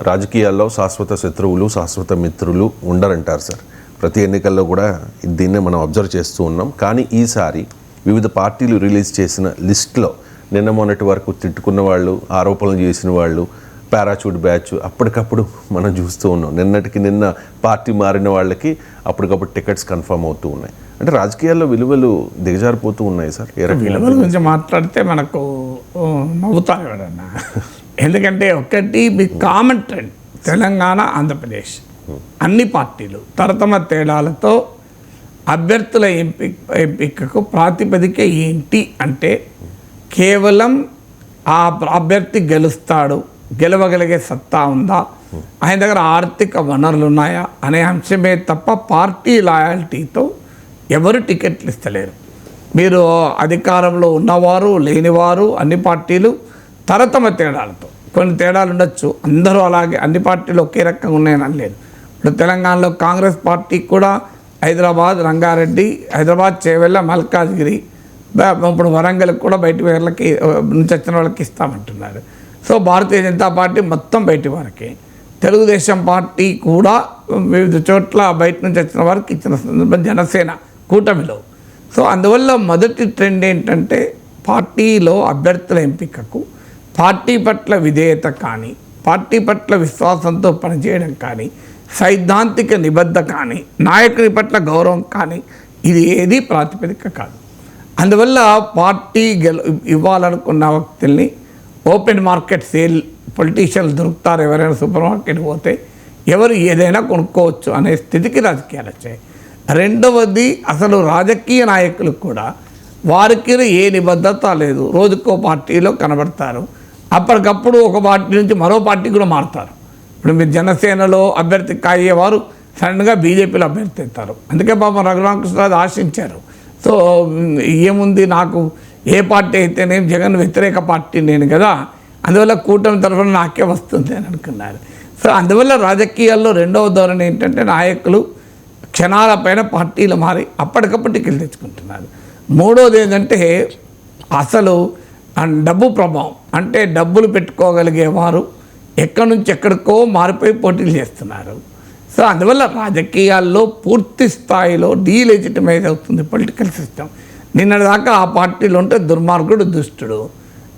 రాజకీయాల్లో శాశ్వత శత్రువులు శాశ్వత మిత్రులు ఉండరంటారు సార్. ప్రతి ఎన్నికల్లో కూడా దీన్నే మనం అబ్జర్వ్ చేస్తూ ఉన్నాం. కానీ ఈసారి వివిధ పార్టీలు రిలీజ్ చేసిన లిస్ట్లో నిన్న మొన్నటి వరకు తిట్టుకున్న వాళ్ళు ఆరోపణలు చేసిన వాళ్ళు పారాచూట్ బ్యాచ్ అప్పటికప్పుడు మనం చూస్తూ ఉన్నాం. నిన్నటికి నిన్న పార్టీ మారిన వాళ్ళకి అప్పటికప్పుడు టికెట్స్ కన్ఫర్మ్ అవుతూ ఉన్నాయి. అంటే రాజకీయాల్లో విలువలు దిగజారిపోతూ ఉన్నాయి సార్. ఏ రకంగా విలువల గురించి మాట్లాడితే మనకు ఎవరన్నా ఎందుకంటే ఒకటి మీ కామన్ ట్రెండ్ తెలంగాణ ఆంధ్రప్రదేశ్. అన్ని పార్టీలు తరతమ తేడాలతో అభ్యర్థుల ఎంపిక ఎంపికకు ప్రాతిపదిక ఏంటి అంటే కేవలం ఆ అభ్యర్థి గెలుస్తాడు గెలవగలిగే సత్తా ఉందా? ఆయన దగ్గర ఆర్థిక వనరులు ఉన్నాయా? అనే అంశమే తప్ప పార్టీ లాయాలిటీతో ఎవరు టికెట్లు ఇస్తలేరు. మీరు అధికారంలో ఉన్నవారు లేనివారు అన్ని పార్టీలు తరతమ తేడాలతో. కొన్ని తేడాలు ఉండొచ్చు. అందరూ అలాగే అన్ని పార్టీలు ఒకే రకంగా ఉన్నాయని అనలేదు. ఇప్పుడు తెలంగాణలో కాంగ్రెస్ పార్టీ కూడా హైదరాబాద్ రంగారెడ్డి హైదరాబాద్ చేవెళ్ళ మల్కాజ్గిరి ఇప్పుడు వరంగల్కి కూడా బయటి వాళ్ళకి నుంచి వచ్చిన వాళ్ళకి ఇస్తామంటున్నారు. సో భారతీయ జనతా పార్టీ మొత్తం బయటి వారికి. తెలుగుదేశం పార్టీ కూడా వివిధ చోట్ల బయట నుంచి వచ్చిన వారికి ఇచ్చిన సందర్భం జనసేన కూటమిలో. సో అందువల్ల మొదటి ట్రెండ్ ఏంటంటే పార్టీలో అభ్యర్థుల ఎంపికకు పార్టీ పట్ల విధేయత కానీ పార్టీ పట్ల విశ్వాసంతో పనిచేయడం కానీ సైద్ధాంతిక నిబద్ధ కానీ నాయకుని పట్ల గౌరవం కానీ ఇది ఏది ప్రాతిపదిక కాదు. అందువల్ల పార్టీ గెల ఇవ్వాలనుకున్న వ్యక్తుల్ని ఓపెన్ మార్కెట్ సేల్ పొలిటీషియన్లు దొరుకుతారు ఎవరైనా సూపర్ మార్కెట్ పోతే ఎవరు ఏదైనా కొనుక్కోవచ్చు అనే స్థితికి రాజకీయాలు వచ్చాయి. రెండవది అసలు రాజకీయ నాయకులు కూడా వారికి ఏ నిబద్ధత లేదు. రోజుకో పార్టీలో కనబడతారు. అప్పటికప్పుడు ఒక పార్టీ నుంచి మరో పార్టీ కూడా మారుతారు. ఇప్పుడు మీరు జనసేనలో అభ్యర్థి అయ్యేవారు సడన్గా బీజేపీలో అభ్యర్థి అవుతారు. అందుకే పాపం రఘురామకృష్ణరాజు ఆశించారు. సో ఏముంది నాకు? ఏ పార్టీ అయితేనేం జగన్ వ్యతిరేక పార్టీ నేను కదా. అందువల్ల కూటమి తరఫున నాకే వస్తుంది అని అనుకున్నారు. సో అందువల్ల రాజకీయాల్లో రెండవ ధోరణి ఏంటంటే నాయకులు క్షణాల పైన పార్టీలు మారి అప్పటికప్పుడు టికెట్లు తెచ్చుకుంటున్నారు. మూడోది ఏంటంటే అసలు అండ్ డబ్బు ప్రభావం. అంటే డబ్బులు పెట్టుకోగలిగేవారు ఎక్కడి నుంచి ఎక్కడికో మారిపోయి పోటీలు చేస్తున్నారు. సో అందువల్ల రాజకీయాల్లో పూర్తి స్థాయిలో డీలెజిటమైజ్ అవుతుంది పొలిటికల్ సిస్టమ్. నిన్నటిదాకా ఆ పార్టీలో ఉంటే దుర్మార్గుడు దుష్టుడు.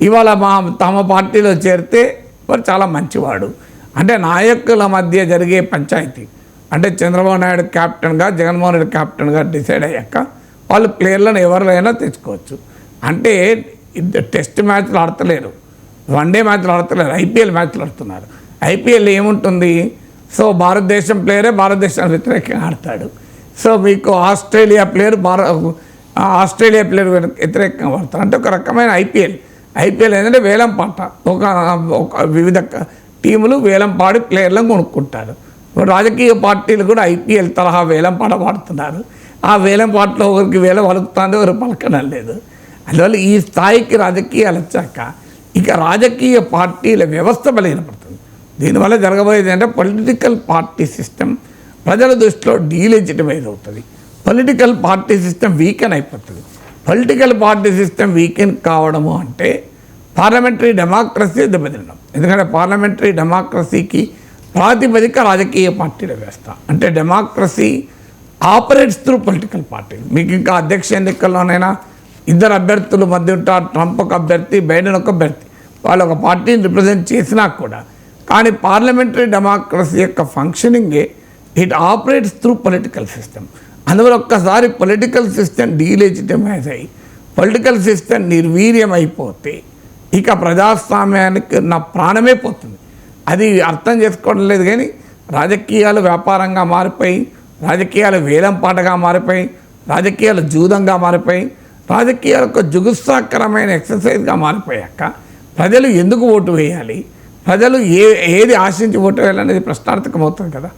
ఇవాళ మా తమ పార్టీలో చేరితే వారు చాలా మంచివాడు. అంటే నాయకుల మధ్య జరిగే పంచాయతీ. అంటే చంద్రబాబు నాయుడు క్యాప్టెన్గా జగన్మోహన్ రెడ్డి క్యాప్టెన్గా డిసైడ్ అయ్యాక వాళ్ళు ప్లేయర్లను ఎవరినైనా తెచ్చుకోవచ్చు. అంటే టెస్ట్ మ్యాచ్లు ఆడతలేరు. వన్ డే మ్యాచ్లు ఆడతలేరు. ఐపీఎల్ మ్యాచ్లు ఆడుతున్నారు. ఐపీఎల్ ఏముంటుంది? సో భారతదేశం ప్లేయరే భారతదేశానికి వ్యతిరేకంగా ఆడతాడు. సో మీకు ఆస్ట్రేలియా ప్లేయర్ భార ఆస్ట్రేలియా ప్లేయర్ వ్యతిరేకంగా ఆడతారు. అంటే ఒక రకమైన ఐపీఎల్. ఐపీఎల్ ఏంటంటే వేలం పాట ఒక ఒక వివిధ టీములు వేలం పాడి ప్లేయర్లను కొనుక్కుంటారు. రాజకీయ పార్టీలు కూడా ఐపీఎల్ తరహా వేలం పాట పాడుతున్నారు ఆ వేలం పాటలో ఒకరికి వేల పలుకుతుంది ఒకరు పలకడం లేదు. అందువల్ల ఈ స్థాయికి రాజకీయాలు వచ్చాక ఇక రాజకీయ పార్టీల వ్యవస్థ బలహీనపడుతుంది. దీనివల్ల జరగబోయేది అంటే పొలిటికల్ పార్టీ సిస్టమ్ ప్రజల దృష్టిలో డీలెజిటమైజ్ అవుతుంది. పొలిటికల్ పార్టీ సిస్టమ్ వీకెన్ అయిపోతుంది. పొలిటికల్ పార్టీ సిస్టమ్ వీకెన్ కావడము అంటే పార్లమెంటరీ డెమోక్రసీ దెబ్బతినడం. ఎందుకంటే పార్లమెంటరీ డెమోక్రసీకి ప్రాతిపదిక రాజకీయ పార్టీల వ్యవస్థ. అంటే democracy operates through political party మీకు ఇంకా అధ్యక్ష ఎన్నికల్లోనైనా ఇద్దరు అభ్యర్థుల మధ్య ఉంటారు ట్రంప్ ఒక అభ్యర్థి బైడెన్ ఒక అభ్యర్థి. వాళ్ళు ఒక పార్టీని రిప్రజెంట్ చేసినా కూడా. కానీ పార్లమెంటరీ డెమోక్రసీ యొక్క ఫంక్షనింగే it operates through political system అందువల్ల ఒక్కసారి పొలిటికల్ సిస్టమ్ డీలెజిటమైజ్ అయ్యి పొలిటికల్ సిస్టమ్ నిర్వీర్యం అయిపోతే ఇక ప్రజాస్వామ్యానికి నా ప్రాణమే పోతుంది. అది అర్థం చేసుకోవడం లేదు కానీ రాజకీయాలు వ్యాపారంగా మారిపోయి రాజకీయాలు వేలంపాటగా మారిపోయి రాజకీయాలు జూదంగా మారిపోయి రాజకీయాలు ఒక జుగుత్సాకరమైన ఎక్సర్సైజ్గా మారిపోయాక ప్రజలు ఎందుకు ఓటు వేయాలి? ప్రజలు ఏ ఏది ఆశించి ఓటు వేయాలనేది ప్రశ్నార్థకమవుతుంది కదా.